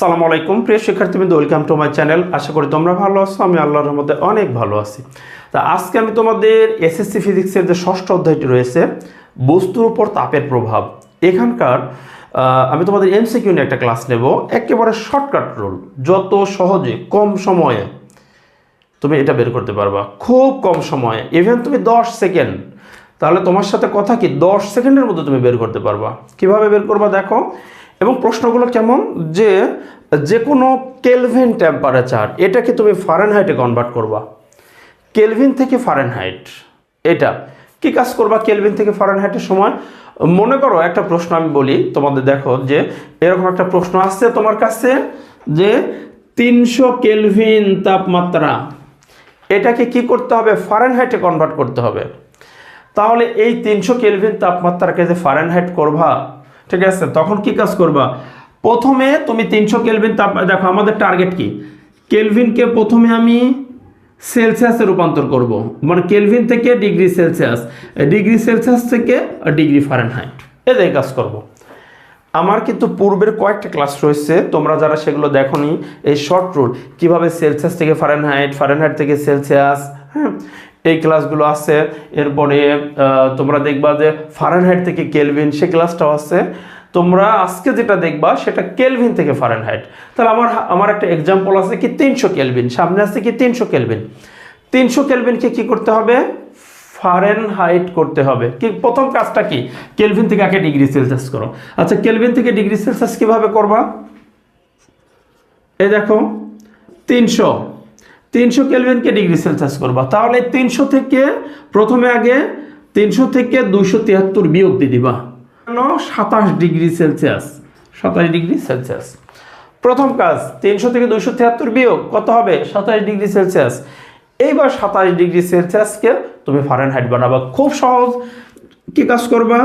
সালাম আলাইকুম। প্রিয় শিক্ষার্থীবৃন্দ ওয়েলকাম টু মাই চ্যানেল আশা করি তোমরা ভালো আছো, আমি আল্লাহর মধ্যে অনেক ভালো আছি। তা আজকে আমি তোমাদের এসএসসি ফিজিক্সের যে ষষ্ঠ অধ্যায়টি রয়েছে, বস্তুর উপর তাপের প্রভাব। এখানকার আমি তোমাদের এমসিকিউ নিয়ে একটা ক্লাস নেব। একেবারে শর্টকাট রুল যত সহজে কম সময়ে তুমি এটা বের করতে পারবা। খুব কম সময়ে ইভেন তুমি দশ সেকেন্ড তাহলে তোমার সাথে কথা কি, দশ সেকেন্ডের মধ্যে তুমি বের করতে পারবা। কীভাবে বের করবা দেখো? এবং প্রশ্নগুলো কেমন? যে যে কোনো কেলভিন টেম্পারেচার এটাকে তুমি ফারেনহাইটে কনভার্ট করবা। কেলভিন থেকে ফারেনহাইট এটা। কি কাজ করবা কেলভিন থেকে ফারেনহাইটের সময়? মনে করো, একটা প্রশ্ন আমি বলি, তোমাদের দেখো যে, এরকম একটা প্রশ্ন আসছে তোমার কাছে, যে তিনশো কেলভিন তাপমাত্রা, এটাকে কি করতে হবে? ফারেনহাইটে কনভার্ট করতে হবে। তাহলে এই তিনশো কেলভিন তাপমাত্রাকে যে ফারেনহাইট করবা ঠিক আছে? তখন কি কাজ করবা? প্রথমে তুমি তিনশো কেলভিন তাপ, দেখো আমাদের টার্গেট কি? কেলভিনকে প্রথমে আমি সেলসিয়াসে রূপান্তর করব। মানে কেলভিন থেকে ডিগ্রি সেলসিয়াস ডিগ্রি সেলসিয়াস থেকে ডিগ্রি ফারেনহাইট। এদের কাজ করব। আমার কিন্তু পূর্বের কয়েকটা ক্লাস রয়েছে, তোমরা যারা সেগুলো দেখোনি, এই শর্ট রুল কীভাবে সেলসিয়াস থেকে ফারেনহাইট ফারেনহাইট থেকে সেলসিয়াস হ্যাঁ? এই ক্লাসগুলো আছে। এরপরে তোমরা দেখবা যে ফারেনহাইট থেকে কেলভিন সে ক্লাসটাও আছে। তোমরা আজকে যেটা দেখবা, সেটা কেলভিন থেকে ফারেনহাইট তাহলে আমার আমার একটা এক্সাম্পল আছে কি তিনশো কেলভিন সামনে আছে কি তিনশো কেলভিন তিনশো কেলভিনকে কি করতে হবে? ফারেনহাইট করতে হবে। কি, প্রথম কাজটা কি? কেলভিন থেকে আগে ডিগ্রি সেলসিয়াস করো। আচ্ছা কেলভিন থেকে ডিগ্রি সেলসিয়াস কীভাবে করবা? এই দেখো, তিনশো। তিনশো কেলভিনকে ডিগ্রি সেলসিয়াস করবা। তাহলে তিনশো থেকে, প্রথমে আগে তিনশো থেকে দুইশো তিয়াত্তর বিয়োগ দিয়ে দিবা। সাতাশ ডিগ্রি সেলসিয়াস। সাতাশ ডিগ্রি সেলসিয়াস। প্রথম কাজ, তিনশো থেকে দুইশো তিয়াত্তর বিয়োগ, কত হবে? সাতাশ ডিগ্রি সেলসিয়াস। এইবার সাতাশ ডিগ্রি সেলসিয়াসকে তুমি ফারেনহাইট বানাবা। খুব সহজ। কি কাজ করবা?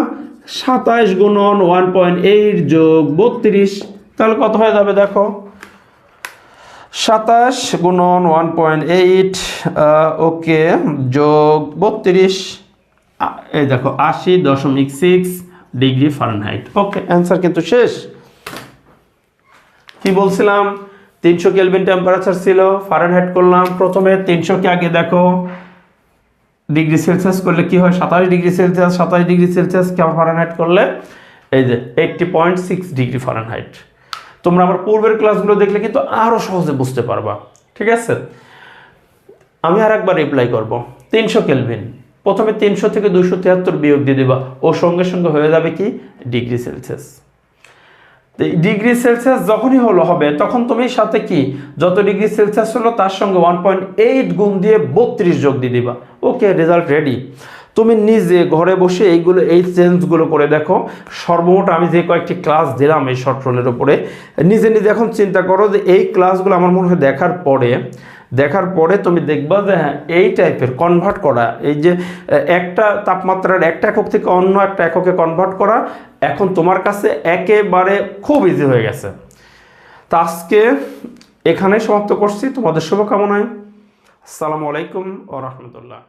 সাতাশ গুণন ওয়ান পয়েন্ট এইট যোগ বত্রিশ। তাহলে কত হয়ে যাবে দেখো? সাতাশ গুণন ওয়ান পয়েন্ট এইট ওকে, যোগ বত্রিশ এই দেখো, আশি দশমিক six degree Fahrenheit. Okay, answer কিন্তু শেষ। কি বলছিলাম? তিনশো কেলভিন টেম্পারেচার ছিল, ফারেনহাইট করলাম। প্রথমে তিনশোকে আগে দেখো, ডিগ্রি সেলসিয়াস করলে কি হয়? সাতাশ ডিগ্রি সেলসিয়াস, সাতাশ ডিগ্রি সেলসিয়াস কেমন ফারেনহাইট করলে, এই যে eighty point six degree Fahrenheit. তোমরা আমার পূর্বের ক্লাসগুলো দেখলে কিন্তু আরও সহজে বুঝতে পারবা। ঠিক আছে? আমি আর একবার রিপ্লাই করব। তিনশো কেলভিন প্রথমে তিনশো থেকে দুশো তিয়াত্তর বিয়োগ দিয়ে দেবা। ও সঙ্গে সঙ্গে হয়ে যাবে কি? Degree Celsius. ডিগ্রি সেলসিয়াস যখনই হলো হবে, তখন তুমি সাথে কি? যত ডিগ্রি সেলসিয়াস হলো, তার সঙ্গে ওয়ান পয়েন্ট এইট গুণ দিয়ে বত্রিশ যোগ দিয়ে দিবা। ওকে রেজাল্ট রেডি তুমি নিজে ঘরে বসে এইগুলো, এই চেঞ্জগুলো করে দেখো। সর্বমোট আমি যে কয়েকটি ক্লাস দিলাম এই শর্ট রোলের উপরে, নিজে নিজে এখন চিন্তা করো যে এই ক্লাসগুলো আমার মনে হয় দেখার পরে দেখার পরে তুমি দেখবা যে হ্যাঁ এই টাইপের কনভার্ট করা, এই যে একটা তাপমাত্রার একটা একক থেকে অন্য একটা এককে কনভার্ট করা, এখন তোমার কাছে একেবারে খুব ইজি হয়ে গেছে। তা আজকে এখানেই সমাপ্ত করছি। তোমাদের শুভকামনায়। আসসালামু আলাইকুম ও রহমতুল্লাহ।